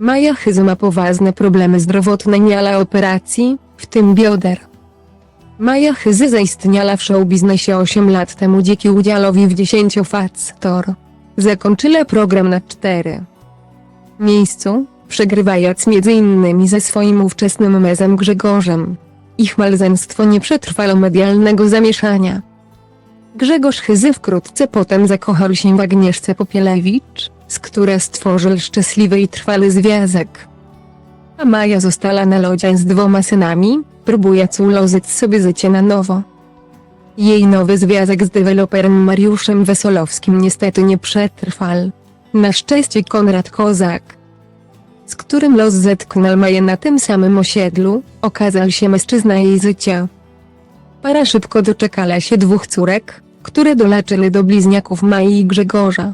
Maja Hyzy ma poważne problemy zdrowotne nie ale operacji, w tym bioder. Maja Hyzy zaistniała w showbiznesie 8 lat temu dzięki udziałowi w 10 Factor. Zakończyła program na 4 miejscu, przegrywając m.in. ze swoim ówczesnym mezem Grzegorzem. Ich małżeństwo nie przetrwało medialnego zamieszania. Grzegorz Hyzy wkrótce potem zakochał się w Agnieszce Popielewicz, z która stworzył szczęśliwy i trwały związek. A Maja została na lodzie z dwoma synami, próbując ułożyć sobie życie na nowo. Jej nowy związek z deweloperem Mariuszem Wesolowskim niestety nie przetrwał. Na szczęście Konrad Kozak, z którym los zetknął Maję na tym samym osiedlu, okazał się mężczyzna jej życia. Para szybko doczekała się dwóch córek, które doleczyły do bliźniaków Mai i Grzegorza.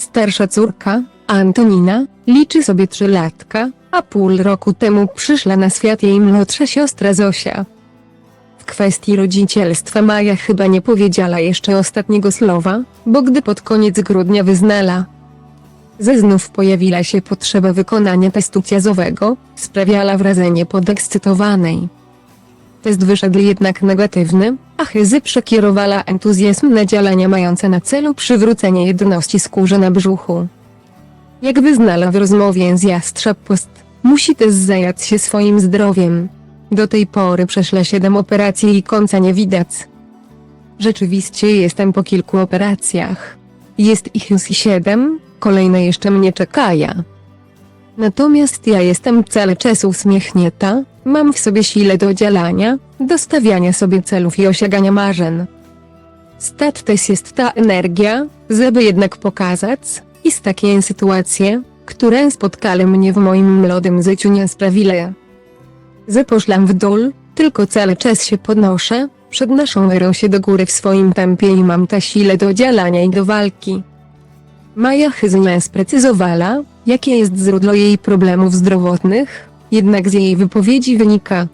Starsza córka, Antonina, liczy sobie trzylatka, a pół roku temu przyszła na świat jej młodsza siostra Zosia. W kwestii rodzicielstwa Maja chyba nie powiedziała jeszcze ostatniego słowa, bo gdy pod koniec grudnia wyznała, że znów pojawiła się potrzeba wykonania testu ciazowego, sprawiała wrażenie podekscytowanej. Test wyszedł jednak negatywny, a Hyzy przekierowała entuzjazm na działania mające na celu przywrócenie jedności skórze na brzuchu. Jak wyznała w rozmowie z Jastrzęb Post, musi też zająć się swoim zdrowiem. Do tej pory przeszła 7 operacji i końca nie widać. Rzeczywiście jestem po kilku operacjach. Jest ich już 7, kolejne jeszcze mnie czekają. Natomiast ja jestem cały czas uśmiechnięta, mam w sobie siłę do działania, do stawiania sobie celów i osiągania marzeń. Stat też jest ta energia, żeby jednak pokazać, i z takiej sytuacje, które spotkały mnie w moim młodym życiu nie sprawiły, że poszłam w dół, tylko cały czas się podnoszę, podnoszę się do góry w swoim tempie i mam ta siłę do działania i do walki. Maja Hyznia sprecyzowała, jakie jest źródło jej problemów zdrowotnych, jednak z jej wypowiedzi wynika,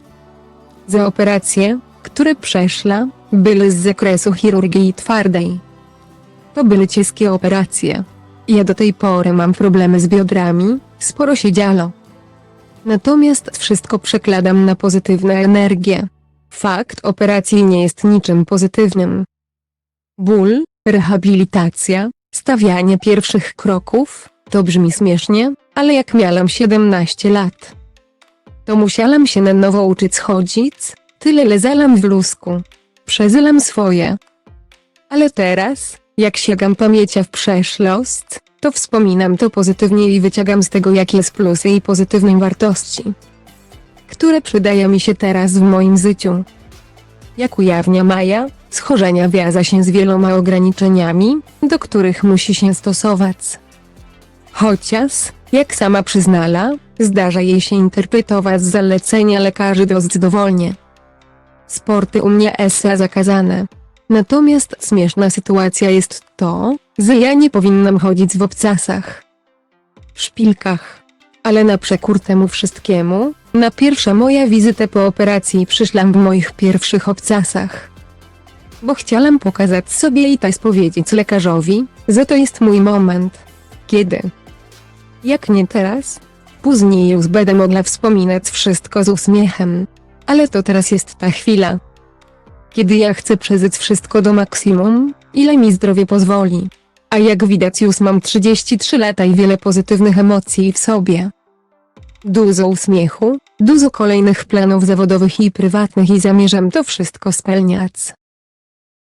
że operacje, które przeszła, były z zakresu chirurgii twardej. To były ciężkie operacje. Ja do tej pory mam problemy z biodrami, sporo się działo. Natomiast wszystko przekładam na pozytywne energie. Fakt operacji nie jest niczym pozytywnym. Ból, rehabilitacja, stawianie pierwszych kroków, to brzmi śmiesznie, ale jak miałam 17 lat, to musiałam się na nowo uczyć chodzić, tyle lezalam w lusku. Przezylam swoje. Ale teraz, jak sięgam pamięcia w przeszłość, to wspominam to pozytywnie i wyciągam z tego jakie jest plusy i pozytywne wartości, które przydają mi się teraz w moim życiu. Jak ujawnia Maja, schorzenia wiąże się z wieloma ograniczeniami, do których musi się stosować. Chociaż, jak sama przyznała, zdarza jej się interpretować zalecenia lekarzy dość dowolnie. Sporty u mnie essa zakazane. Natomiast śmieszna sytuacja jest to, że ja nie powinnam chodzić w obcasach. W szpilkach. Ale na przekór temu wszystkiemu, na pierwsza moja wizytę po operacji przyszłam w moich pierwszych obcasach. Bo chciałam pokazać sobie i też powiedzieć lekarzowi, że to jest mój moment. Kiedy? Jak nie teraz? Później już będę mogła wspominać wszystko z uśmiechem. Ale to teraz jest ta chwila. Kiedy ja chcę przeżyć wszystko do maksimum, ile mi zdrowie pozwoli. A jak widać już mam 33 lata i wiele pozytywnych emocji w sobie. Dużo uśmiechu, dużo kolejnych planów zawodowych i prywatnych i zamierzam to wszystko spełniać.